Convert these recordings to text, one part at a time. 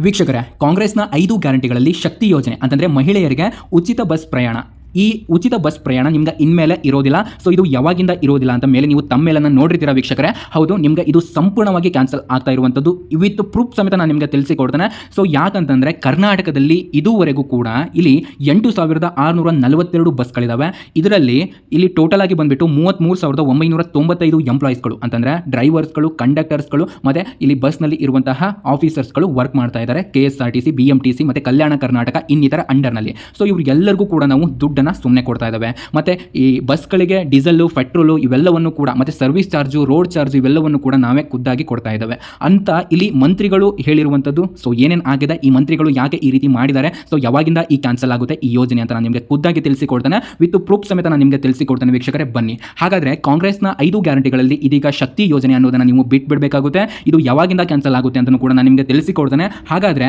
ವೀಕ್ಷಕರೇ ಕಾಂಗ್ರೆಸ್ನ ಐದು ಗ್ಯಾರಂಟಿಗಳಲ್ಲಿ ಶಕ್ತಿ ಯೋಜನೆ ಅಂತಂದರೆ ಮಹಿಳೆಯರಿಗೆ ಉಚಿತ ಬಸ್ ಪ್ರಯಾಣ. ಈ ಉಚಿತ ಬಸ್ ಪ್ರಯಾಣ ನಿಮ್ಗೆ ಇನ್ಮೇಲೆ ಇರೋದಿಲ್ಲ. ಸೊ ಇದು ಯಾವಾಗಿಂದ ಇರೋದಿಲ್ಲ ಅಂತ ಮೇಲೆ ನೀವು ತಮ್ಮೇಲನ್ನು ನೋಡಿರ್ತೀರಾ ವೀಕ್ಷಕರೇ? ಹೌದು, ನಿಮ್ಗೆ ಇದು ಸಂಪೂರ್ಣವಾಗಿ ಕ್ಯಾನ್ಸಲ್ ಆಗ್ತಾ ಇರುವಂಥದ್ದು. ವಿತ್ ಪ್ರೂಫ್ ಸಮೇತ ನಾನು ನಿಮಗೆ ತಿಳಿಸಿಕೊಡ್ತೇನೆ. ಸೊ ಯಾಕಂತಂದರೆ ಕರ್ನಾಟಕದಲ್ಲಿ ಇದುವರೆಗೂ ಕೂಡ ಇಲ್ಲಿ ಎಂಟು ಸಾವಿರದ ಆರುನೂರ ನಲವತ್ತೆರಡು ಬಸ್ಗಳಿದ್ದಾವೆ ಇದರಲ್ಲಿ ಇಲ್ಲಿ ಟೋಟಲ್ ಆಗಿ ಬಂದುಬಿಟ್ಟು ಮೂವತ್ತ್ಮೂರು ಸಾವಿರದ ಒಂಬೈನೂರ ತೊಂಬತ್ತೈದು ಎಂಪ್ಲಾಯೀಸ್ಗಳು ಅಂತಂದರೆ ಡ್ರೈವರ್ಸ್ಗಳು ಕಂಡಕ್ಟರ್ಸ್ಗಳು ಮತ್ತು ಇಲ್ಲಿ ಬಸ್ನಲ್ಲಿ ಇರುವಂತಹ ಆಫೀಸರ್ಸ್ಗಳು ವರ್ಕ್ ಮಾಡ್ತಾ ಇದ್ದಾರೆ. K S R T C B M T C ಮತ್ತು ಕಲ್ಯಾಣ ಕರ್ನಾಟಕ, ಇನ್ನಿತರ ಅಂಡರ್ನಲ್ಲಿ ಸೊ ಇವ್ರಿಗೆಲ್ಲರಿಗೂ ಕೂಡ ನಾವು ದುಡ್ಡನ್ನು ಸುಮ್ಮನೆ ಕೊಡ್ತಾ ಇದ್ದಾವೆ. ಮತ್ತು ಈ ಬಸ್ಗಳಿಗೆ ಡೀಸೆಲ್ಲು ಪೆಟ್ರೋಲು ಇವೆಲ್ಲವನ್ನು ಕೂಡ, ಮತ್ತು ಸರ್ವಿಸ್ ಚಾರ್ಜು ರೋಡ್ ಚಾರ್ಜು ಇವೆಲ್ಲವನ್ನು ಕೂಡ ನಾವೇ ಖುದ್ದಾಗಿ ಕೊಡ್ತಾ ಇದ್ದಾವೆ. ಅಂತ ಇಲ್ಲಿ ಮಂತ್ರಿಗಳು ಹೇಳಿರುವಂಥದ್ದು ಸೊ ಏನೇನು ಆಗಿದೆ, ಈ ಮಂತ್ರಿಗಳು ಯಾಕೆ ಈ ರೀತಿ ಮಾಡಿದ್ದಾರೆ ಸೊ ಯಾವಾಗಿಂದ ಈ ಕ್ಯಾನ್ಸಲ್ ಆಗುತ್ತೆ, ಈ ಯೋಜನೆ ಅಂತ ನಾನು ನಿಮಗೆ ಖುದ್ದಾಗಿ ತಿಳಿಸಿಕೊಡ್ತೇನೆ. ವಿತ್ ಪ್ರೂಫ್ ಸಮೇತ ನಾನು ನಿಮಗೆ ತಿಳಿಸಿಕೊಡ್ತೇನೆ ವೀಕ್ಷಕರೇ, ಬನ್ನಿ. ಹಾಗಾದರೆ ಕಾಂಗ್ರೆಸ್ನ ಐದು ಗ್ಯಾರಂಟಿಗಳಲ್ಲಿ ಇದೀಗ ಶಕ್ತಿ ಯೋಜನೆ ಅನ್ನೋದನ್ನು ನೀವು ಬಿಟ್ಬಿಡಬೇಕಾಗುತ್ತೆ. ಇದು ಯಾವಾಗಿಂದ ಕ್ಯಾನ್ಸಲ್ ಆಗುತ್ತೆ ಅಂತಲೂ ಕೂಡ ನಾನು ನಿಮಗೆ ತಿಳಿಸಿಕೊಡ್ತೇನೆ. ಹಾಗಾದರೆ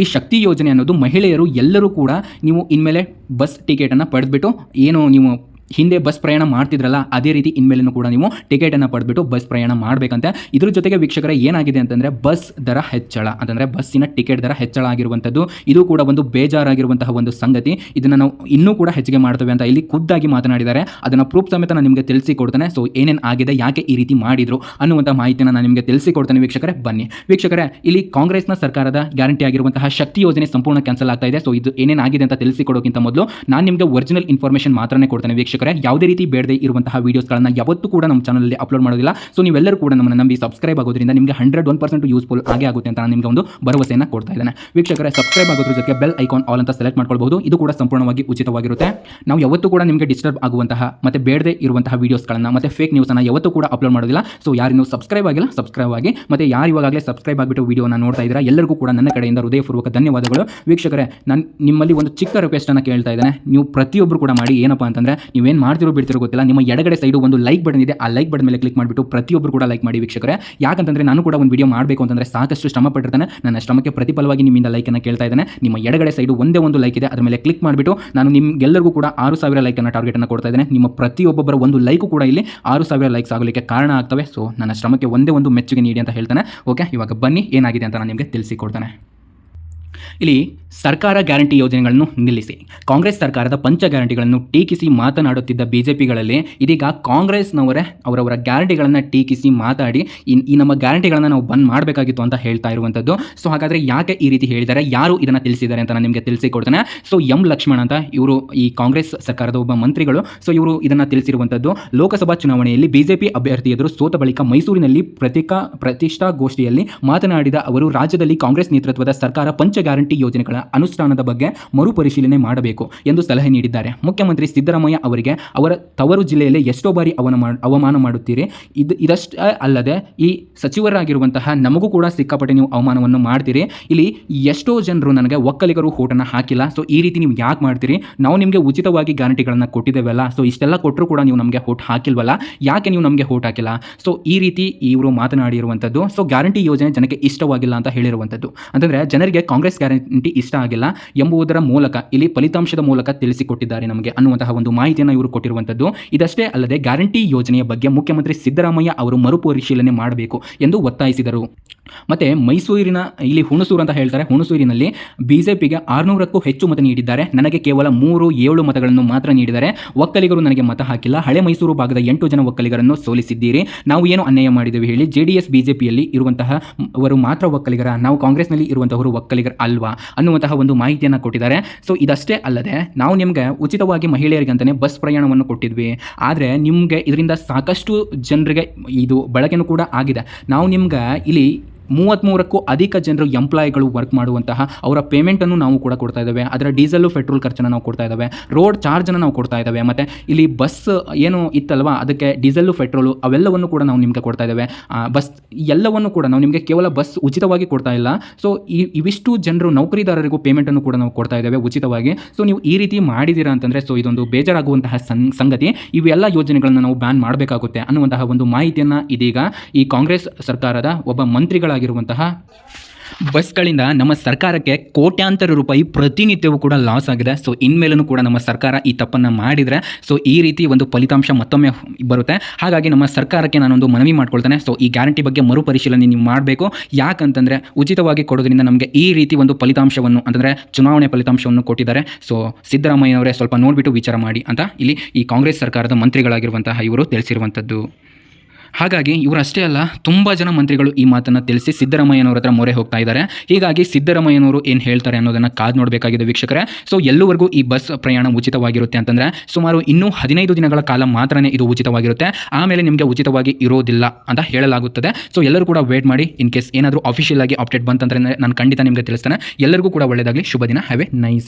ಈ ಶಕ್ತಿ ಯೋಜನೆ ಅನ್ನೋದು ಮಹಿಳೆಯರು ಎಲ್ಲರೂ ಕೂಡ ನೀವು ಇನ್ಮೇಲೆ ಬಸ್ ಟಿಕೆಟನ್ನು ಪಡೆದುಬಿಟ್ಟು ಏನು ನೀವು ಹಿಂದೆ ಬಸ್ ಪ್ರಯಾಣ ಮಾಡ್ತಿದ್ರಲ್ಲ, ಅದೇ ರೀತಿ ಇನ್ಮೇಲೂ ಕೂಡ ನೀವು ಟಿಕೆಟನ್ನು ಪಡೆದ್ಬಿಟ್ಟು ಬಸ್ ಪ್ರಯಾಣ ಮಾಡಬೇಕಂತೆ. ಇದ್ರ ಜೊತೆಗೆ ವೀಕ್ಷಕರ, ಏನಾಗಿದೆ ಅಂತಂದರೆ ಬಸ್ ದರ ಹೆಚ್ಚಳ, ಅಂತಂದರೆ ಬಸ್ಸಿನ ಟಿಕೆಟ್ ದರ ಹೆಚ್ಚಳ ಆಗಿರುವಂಥದ್ದು. ಇದು ಕೂಡ ಒಂದು ಬೇಜಾರಾಗಿರುವಂತಹ ಒಂದು ಸಂಗತಿ. ಇದನ್ನು ನಾವು ಇನ್ನೂ ಕೂಡ ಹೆಚ್ಚಿಗೆ ಮಾಡ್ತೇವೆ ಅಂತ ಇಲ್ಲಿ ಖುದ್ದಾಗಿ ಮಾತನಾಡಿದ್ದಾರೆ. ಅದನ್ನು ಪ್ರೂಫ್ ಸಮೇತ ನಾನು ನಿಮಗೆ ತಿಳಿಸಿಕೊಡ್ತೇನೆ ಸೊ ಏನೇನು ಆಗಿದೆ, ಯಾಕೆ ಈ ರೀತಿ ಮಾಡಿದ್ರು ಅನ್ನುವಂಥ ಮಾಹಿತಿಯನ್ನು ನಾನು ನಿಮಗೆ ತಿಳಿಸಿಕೊಡ್ತೇನೆ ವೀಕ್ಷಕರೇ. ಬನ್ನಿ. ವೀಕ್ಷಕರೇ, ಇಲ್ಲಿ ಕಾಂಗ್ರೆಸ್ನ ಸರ್ಕಾರದ ಗ್ಯಾರಂಟಿ ಆಗಿರುವಂತಹ ಶಕ್ತಿ ಯೋಜನೆ ಸಂಪೂರ್ಣ ಕ್ಯಾನ್ಸಲ್ ಆಗ್ತಾ ಇದೆ. ಸೊ ಇದು ಏನೇನಾಗಿದೆ ಅಂತ ತಿಳಿಸಿಕೊಡೋಕ್ಕಿಂತ ಮೊದಲು ನಾನು ನಿಮಗೆ ಒರಿಜಿನಲ್ ಇನ್ಫಾರ್ಮೇಷನ್ ಮಾತ್ರನೇ ಕೊಡ್ತೇನೆ ವೀಕ್ಷಕರೇ. ಯಾವುದೇ ರೀತಿ ಬೇಡದೆ ಇರುವಂತಹ ವೀಡಿಯೋಸ್ಗಳನ್ನು ಯಾವತ್ತೂ ಕೂಡ ನಮ್ಮ ಚಾನಲಲ್ಲಿ ಅಪ್ಲೋಡ್ ಮಾಡೋದಿಲ್ಲ. ಸೊ ನೀವೆಲ್ಲರೂ ಕೂಡ ನಮ್ಮನ್ನು ನಂಬಿ ಸಬ್ಸ್ಕ್ರೈಬ್ ಆಗೋದ್ರಿಂದ ನಿಮಗೆ ಹಂಡ್ರೆಡ್ ಒನ್ ಪರ್ಸೆಂಟ್ ಯೂಸ್ಫುಲ್ ಆಗೇ ಆಗುತ್ತೆ ಅಂತ ನಿಮಗೆ ಒಂದು ಭರವಸೆಯನ್ನು ಕೊಡ್ತಾ ಇದ್ದಾನೆ. ವೀಕ್ಷಕರೇ ಸಬ್ಸ್ಕ್ರೈಬ್ ಆಗೋದ್ರ ಜೊತೆಗೆ ಬೆಲ್ ಐಕಾನ್ ಆಲ್ ಅಂತ ಸೆಲೆಕ್ಟ್ ಮಾಡ್ಕೊಳ್ಬಹುದು. ಇದು ಕೂಡ ಸಂಪೂರ್ಣವಾಗಿ ಉಚಿತವಾಗಿರುತ್ತೆ. ನಾವು ಯಾವತ್ತೂ ಕೂಡ ನಿಮಗೆ ಡಿಸ್ಟರ್ಬ್ ಆಗುವಂತಹ ಮತ್ತೆ ಬೇಡದೆ ಇರುವಂತಹ ವೀಡಿಯೋಸ್ಗಳನ್ನು ಮತ್ತೆ ಫೇಕ್ ನ್ಯೂಸನ್ನು ಯಾವತ್ತೂ ಕೂಡ ಅಪ್ಲೋಡ್ ಮಾಡೋದಿಲ್ಲ. ಸೊ ಯಾರು ನೀವು ಸಬ್ಸ್ಕ್ರೈಬ್ ಆಗಿಲ್ಲ ಸಬ್ಸ್ಕ್ರೈಬ್ ಆಗಿ ಮತ್ತೆ ಯಾರು ಇವಾಗಲೇ ಸಬ್ಸ್ಕ್ರೈಬ್ ಆಗಿಬಿಟ್ಟು ವೀಡಿಯೋನ ನೋಡ್ತಾ ಇದ್ದೀರಾ, ಎಲ್ಲರಿಗೂ ಕೂಡ ನನ್ನ ಕಡೆಯಿಂದ ಹೃದಯಪೂರ್ವಕ ಧನ್ಯವಾದಗಳು. ವೀಕ್ಷಕರೇ, ನಾನು ನಿಮ್ಮಲ್ಲಿ ಒಂದು ಚಿಕ್ಕ ರಿಕ್ವೆಸ್ಟನ್ನು ಕೇಳ್ತಾ ಇದ್ದೇನೆ. ನೀವು ಪ್ರತಿಯೊಬ್ಬರು ಕೂಡ ಮಾಡಿ ಏನಪ್ಪ ಅಂತಂದರೆ ನೀವೇನು ಮಾಡ್ತಿರೋ ಬಿಡ್ತಿರೋ ಗೊತ್ತಿಲ್ಲ. ನಿಮ್ಮ ಎಡಗಡೆ ಸೈಡು ಒಂದು ಲೈಕ್ ಬಟನ್ ಇದೆ. ಆ ಲೈಕ್ ಬಟನ್ ಮೇಲೆ ಕ್ಲಿಕ್ ಮಾಡಿಬಿಟ್ಟು ಪ್ರತಿಯೊಬ್ಬರು ಕೂಡ ಲೈಕ್ ಮಾಡಿ ವೀಕ್ಷಕರೇ. ಯಾಕಂತಂದ್ರೆ ನಾನು ಕೂಡ ಒಂದು ವಿಡಿಯೋ ಮಾಡಬೇಕು ಅಂತಂದರೆ ಸಾಕಷ್ಟು ಶ್ರಮ ಪಟ್ಟಿರ್ತಾನೆ. ನನ್ನ ಶ್ರಮಕ್ಕೆ ಪ್ರತಿಫಲವಾಗಿ ನಿಮ್ಮಿಂದ ಲೈಕನ್ನು ಕೇಳ್ತಾ ಇದ್ದಾನೆ. ನಿಮ್ಮ ಎಡಗಡೆ ಸೈಡು ಒಂದೇ ಒಂದು ಲೈಕ್ ಇದೆ. ಅದರ ಮೇಲೆ ಕ್ಲಿಕ್ ಮಾಡಿಬಿಟ್ಟು ನಾನು ನಿಮ್ಗೆಲ್ಲರಿಗೂ ಕೂಡ ಆರು ಸಾವಿರ ಲೈಕನ್ನು ಟಾರ್ಗೆಟನ್ನು ಕೊಡ್ತಾ ಇದ್ದೇನೆ. ನಿಮ್ಮ ಪ್ರತಿಯೊಬ್ಬರ ಒಂದು ಲೈಕು ಕೂಡ ಇಲ್ಲಿ ಆರು ಸಾವಿರ ಲೈಕ್ಸ್ ಆಗಲಿಕ್ಕೆ ಕಾರಣ ಆಗ್ತವೆ. ಸೊ ನನ್ನ ಶ್ರಮಕ್ಕೆ ಒಂದೇ ಒಂದು ಮೆಚ್ಚುಗೆ ನೀಡಿ ಅಂತ ಹೇಳ್ತಾನೆ. ಓಕೆ ಇವಾಗ ಬನ್ನಿ. ಏನಾಗಿದೆ ಅಂತ ನಾನು ನಿಮಗೆ ತಿಳಿಸಿಕೊಡ್ತಾನೆ. ಇಲ್ಲಿ ಸರ್ಕಾರ ಗ್ಯಾರಂಟಿ ಯೋಜನೆಗಳನ್ನು ನಿಲ್ಲಿಸಿ. ಕಾಂಗ್ರೆಸ್ ಸರ್ಕಾರದ ಪಂಚ ಗ್ಯಾರಂಟಿಗಳನ್ನು ಟೀಕಿಸಿ ಮಾತನಾಡುತ್ತಿದ್ದ ಬಿಜೆಪಿಗಳಲ್ಲಿ ಇದೀಗ ಕಾಂಗ್ರೆಸ್ನವರೇ ಅವರವರ ಗ್ಯಾರಂಟಿಗಳನ್ನು ಟೀಕಿಸಿ ಮಾತಾಡಿ, ಈ- ನಮ್ಮ ಗ್ಯಾರಂಟಿಗಳನ್ನು ನಾವು ಬಂದ್ ಮಾಡಬೇಕಾಗಿತ್ತು ಅಂತ ಹೇಳ್ತಾ ಇರುವಂಥದ್ದು. ಸೊ ಹಾಗಾದರೆ ಯಾಕೆ ಈ ರೀತಿ ಹೇಳಿದ್ದಾರೆ? ಯಾರು ಇದನ್ನು ತಿಳಿಸಿದ್ದಾರೆ ಅಂತ ನಾನು ನಿಮಗೆ ತಿಳಿಸಿಕೊಡ್ತೇನೆ. ಸೊ ಎಂ ಲಕ್ಷ್ಮಣ್ ಅಂತ ಇವರು ಈ ಕಾಂಗ್ರೆಸ್ ಸರ್ಕಾರದ ಒಬ್ಬ ಮಂತ್ರಿಗಳು. ಸೊ ಇವರು ಇದನ್ನು ತಿಳಿಸಿರುವಂಥದ್ದು, ಲೋಕಸಭಾ ಚುನಾವಣೆಯಲ್ಲಿ ಬಿಜೆಪಿ ಅಭ್ಯರ್ಥಿ ಎದುರು ಸೋತ ಬಳಿಕ ಮೈಸೂರಿನಲ್ಲಿ ಪ್ರತಿಕಾ ಪ್ರತಿಷ್ಠಾಗೋಷ್ಠಿಯಲ್ಲಿ ಮಾತನಾಡಿದ ಅವರು, ರಾಜ್ಯದಲ್ಲಿ ಕಾಂಗ್ರೆಸ್ ನೇತೃತ್ವದ ಸರ್ಕಾರ ಪಂಚ ಗ್ಯಾರಂಟಿ ಯೋಜನೆಗಳ ಅನುಷ್ಠಾನದ ಬಗ್ಗೆ ಮರುಪರಿಶೀಲನೆ ಮಾಡಬೇಕು ಎಂದು ಸಲಹೆ ನೀಡಿದ್ದಾರೆ. ಮುಖ್ಯಮಂತ್ರಿ ಸಿದ್ದರಾಮಯ್ಯ ಅವರಿಗೆ ಅವರ ತವರು ಜಿಲ್ಲೆಯಲ್ಲಿ ಎಷ್ಟೋ ಬಾರಿ ಅವನ ಅವಮಾನ ಮಾಡುತ್ತೀರಿ. ಇದು, ಇದಷ್ಟೇ ಅಲ್ಲದೆ ಈ ಸಚಿವರಾಗಿರುವಂತಹ ನಮಗೂ ಕೂಡ ಸಿಕ್ಕಾಪಟ್ಟೆ ನೀವು ಅವಮಾನವನ್ನು ಮಾಡ್ತೀರಿ. ಇಲ್ಲಿ ಎಷ್ಟೋ ಜನರು ನನಗೆ ಒಕ್ಕಲಿಗರು ಹೋಟನ್ನು ಹಾಕಿಲ್ಲ. ಸೊ ಈ ರೀತಿ ನೀವು ಯಾಕೆ ಮಾಡ್ತೀರಿ? ನಾವು ನಿಮಗೆ ಉಚಿತವಾಗಿ ಗ್ಯಾರಂಟಿಗಳನ್ನು ಕೊಟ್ಟಿದ್ದೇವಲ್ಲ. ಸೊ ಇಷ್ಟೆಲ್ಲ ಕೊಟ್ಟರು ಕೂಡ ನೀವು ನಮಗೆ ಹೋಟ್ ಹಾಕಿಲ್ವಲ್ಲ? ಯಾಕೆ ನೀವು ನಮಗೆ ಹೋಟ್ ಹಾಕಿಲ್ಲ? ಸೊ ಈ ರೀತಿ ಇವರು ಮಾತನಾಡಿರುವಂಥದ್ದು. ಸೊ ಗ್ಯಾರಂಟಿ ಯೋಜನೆ ಜನಕ್ಕೆ ಇಷ್ಟವಾಗಿಲ್ಲ ಅಂತ ಹೇಳಿರುವಂಥದ್ದು. ಅಂತಂದರೆ ಜನರಿಗೆ ಕಾಂಗ್ರೆಸ್ ಗ್ಯಾರಂಟಿ ಇಷ್ಟ ಆಗಿಲ್ಲ ಎಂಬುದರ ಮೂಲಕ, ಇಲ್ಲಿ ಫಲಿತಾಂಶದ ಮೂಲಕ ತಿಳಿಸಿಕೊಟ್ಟಿದ್ದಾರೆ ನಮಗೆ ಅನ್ನುವಂತಹ ಒಂದು ಮಾಹಿತಿಯನ್ನು ಇವರು ಕೊಟ್ಟಿರುವಂಥದ್ದು. ಇದಷ್ಟೇ ಅಲ್ಲದೆ ಗ್ಯಾರಂಟಿ ಯೋಜನೆಯ ಬಗ್ಗೆ ಮುಖ್ಯಮಂತ್ರಿ ಸಿದ್ದರಾಮಯ್ಯ ಅವರು ಮರುಪರಿಶೀಲನೆ ಮಾಡಬೇಕು ಎಂದು ಒತ್ತಾಯಿಸಿದರು. ಮತ್ತೆ ಮೈಸೂರಿನ, ಇಲ್ಲಿ ಹುಣಸೂರು ಅಂತ ಹೇಳ್ತಾರೆ. ಹುಣಸೂರಿನಲ್ಲಿ ಬಿಜೆಪಿಗೆ ಆರುನೂರಕ್ಕೂ ಹೆಚ್ಚು ಮತ ನೀಡಿದ್ದಾರೆ. ನನಗೆ ಕೇವಲ ಮೂರು, ಏಳು ಮತಗಳನ್ನು ಮಾತ್ರ ನೀಡಿದ್ದಾರೆ ಒಕ್ಕಲಿಗರು ನನಗೆ ಮತ ಹಾಕಿಲ್ಲ. ಹಳೆ ಮೈಸೂರು ಭಾಗದ ಎಂಟು ಜನ ಒಕ್ಕಲಿಗರನ್ನು ಸೋಲಿಸಿದ್ದೀರಿ. ನಾವು ಏನು ಅನ್ಯಾಯ ಮಾಡಿದ್ದೇವೆ ಹೇಳಿ, ಜೆ ಡಿ ಎಸ್ ಬಿಜೆಪಿಯಲ್ಲಿ ಇರುವಂತಹ ಅವರು ಮಾತ್ರ ಒಕ್ಕಲಿಗರ, ನಾವು ಕಾಂಗ್ರೆಸ್ನಲ್ಲಿ ಇರುವಂತಹವರು ಒಕ್ಕಲಿಗರ ಅಲ್ವಾ ಅನ್ನುವಂತಹ ಒಂದು ಮಾಹಿತಿಯನ್ನು ಕೊಟ್ಟಿದ್ದಾರೆ. ಸೊ ಇದಷ್ಟೇ ಅಲ್ಲದೆ ನಾವು ನಿಮಗೆ ಉಚಿತವಾಗಿ ಮಹಿಳೆಯರಿಗೆ ಅಂತಲೇ ಬಸ್ ಪ್ರಯಾಣವನ್ನು ಕೊಟ್ಟಿದ್ವಿ. ಆದರೆ ನಿಮಗೆ ಇದರಿಂದ ಸಾಕಷ್ಟು ಜನರಿಗೆ ಇದು ಬಳಕೆನೂ ಕೂಡ ಆಗಿದೆ. ನಾವು ನಿಮ್ಗೆ ಇಲ್ಲಿ ಮೂವತ್ತ್ಮೂರಕ್ಕೂ ಅಧಿಕ ಜನರು ಎಂಪ್ಲಾಯಿಗಳು ವರ್ಕ್ ಮಾಡುವಂತಹ ಅವರ ಪೇಮೆಂಟನ್ನು ನಾವು ಕೂಡ ಕೊಡ್ತಾ ಇದ್ದೇವೆ. ಅದರ ಡೀಸೆಲ್ಲು ಪೆಟ್ರೋಲ್ ಖರ್ಚನ್ನು ನಾವು ಕೊಡ್ತಾ ಇದ್ದೇವೆ. ರೋಡ್ ಚಾರ್ಜನ್ನು ನಾವು ಕೊಡ್ತಾ ಇದ್ದೇವೆ. ಮತ್ತು ಇಲ್ಲಿ ಬಸ್ ಏನು ಇತ್ತಲ್ವಾ? ಅದಕ್ಕೆ ಡೀಸೆಲ್ಲು ಪೆಟ್ರೋಲು ಅವೆಲ್ಲವನ್ನು ಕೂಡ ನಾವು ನಿಮಗೆ ಕೊಡ್ತಾ ಇದ್ದೇವೆ. ಬಸ್ ಎಲ್ಲವನ್ನು ಕೂಡ ನಾವು ನಿಮಗೆ ಕೇವಲ ಬಸ್ ಉಚಿತವಾಗಿ ಕೊಡ್ತಾ ಇಲ್ಲ. ಸೊ ಈ, ಇವಿಷ್ಟು ಜನರು ನೌಕರಿದಾರರಿಗೂ ಪೇಮೆಂಟನ್ನು ಕೂಡ ನಾವು ಕೊಡ್ತಾ ಇದ್ದೇವೆ ಉಚಿತವಾಗಿ. ಸೊ ನೀವು ಈ ರೀತಿ ಮಾಡಿದ್ದೀರಾ ಅಂತಂದರೆ ಸೊ ಇದೊಂದು ಬೇಜಾರಾಗುವಂತಹ ಸಂಗತಿ. ಇವೆಲ್ಲ ಯೋಜನೆಗಳನ್ನು ನಾವು ಬ್ಯಾನ್ ಮಾಡಬೇಕಾಗುತ್ತೆ ಅನ್ನುವಂತಹ ಒಂದು ಮಾಹಿತಿಯನ್ನು ಇದೀಗ ಈ ಕಾಂಗ್ರೆಸ್ ಸರ್ಕಾರದ ಒಬ್ಬ ಮಂತ್ರಿಗಳಾಗಿರುವಂತಹ ಬಸ್ಗಳಿಂದ ನಮ್ಮ ಸರ್ಕಾರಕ್ಕೆ ಕೋಟ್ಯಾಂತರ ರೂಪಾಯಿ ಪ್ರತಿನಿತ್ಯವೂ ಕೂಡ ಲಾಸ್ ಆಗಿದೆ. ಸೊ ಇನ್ಮೇಲೂ ಕೂಡ ನಮ್ಮ ಸರ್ಕಾರ ಈ ತಪ್ಪನ್ನು ಮಾಡಿದರೆ ಸೊ ಈ ರೀತಿ ಒಂದು ಫಲಿತಾಂಶ ಮತ್ತೊಮ್ಮೆ ಬರುತ್ತೆ. ಹಾಗಾಗಿ ನಮ್ಮ ಸರ್ಕಾರಕ್ಕೆ ನಾನೊಂದು ಮನವಿ ಮಾಡ್ಕೊಳ್ತೇನೆ. ಸೊ ಈ ಗ್ಯಾರಂಟಿ ಬಗ್ಗೆ ಮರುಪರಿಶೀಲನೆ ನೀವು ಮಾಡಬೇಕು. ಯಾಕಂತಂದರೆ ಉಚಿತವಾಗಿ ಕೊಡೋದ್ರಿಂದ ನಮಗೆ ಈ ರೀತಿ ಒಂದು ಫಲಿತಾಂಶವನ್ನು ಅಂದರೆ ಚುನಾವಣೆ ಫಲಿತಾಂಶವನ್ನು ಕೊಟ್ಟಿದ್ದಾರೆ. ಸೊ ಸಿದ್ದರಾಮಯ್ಯನವರೇ ಸ್ವಲ್ಪ ನೋಡಿಬಿಟ್ಟು ವಿಚಾರ ಮಾಡಿ ಅಂತ ಇಲ್ಲಿ ಈ ಕಾಂಗ್ರೆಸ್ ಸರ್ಕಾರದ ಮಂತ್ರಿಗಳಾಗಿರುವಂತಹ ಇವರು ತಿಳಿಸಿರುವಂಥದ್ದು. ಹಾಗಾಗಿ ಇವರಷ್ಟೇ ಅಲ್ಲ, ತುಂಬ ಜನ ಮಂತ್ರಿಗಳು ಈ ಮಾತನ್ನು ತಿಳಿಸಿ ಸಿದ್ದರಾಮಯ್ಯನವರ ಹತ್ರ ಮೊರೆ ಹೋಗ್ತಾ ಇದ್ದಾರೆ. ಹೀಗಾಗಿ ಸಿದ್ದರಾಮಯ್ಯನವರು ಏನು ಹೇಳ್ತಾರೆ ಅನ್ನೋದನ್ನು ಕಾದು ನೋಡಬೇಕಾಗಿದೆ ವೀಕ್ಷಕರೇ. ಸೊ ಎಲ್ಲವರೆಗೂ ಈ ಬಸ್ ಪ್ರಯಾಣ ಉಚಿತವಾಗಿರುತ್ತೆ ಅಂತಂದರೆ, ಸುಮಾರು ಇನ್ನೂ ಹದಿನೈದು ದಿನಗಳ ಕಾಲ ಮಾತ್ರನೇ ಇದು ಉಚಿತವಾಗಿರುತ್ತೆ. ಆಮೇಲೆ ನಿಮಗೆ ಉಚಿತವಾಗಿ ಇರೋದಿಲ್ಲ ಅಂತ ಹೇಳಲಾಗುತ್ತದೆ. ಸೊ ಎಲ್ಲರೂ ಕೂಡ ವೇಟ್ ಮಾಡಿ ಇನ್ ಕೇಸ್ ಏನಾದರೂ ಅಫಿಷಿಯಲ್ ಆಗಿ ಅಪ್ಡೇಟ್ ಬಂತಂದ್ರೆ, ನಾನು ಖಂಡಿತ ನಿಮಗೆ ತಿಳಿಸ್ತೇನೆ. ಎಲ್ಲರಿಗೂ ಕೂಡ ಒಳ್ಳೆಯದಾಗಲಿ ಶುಭ ದಿನ. Have A nice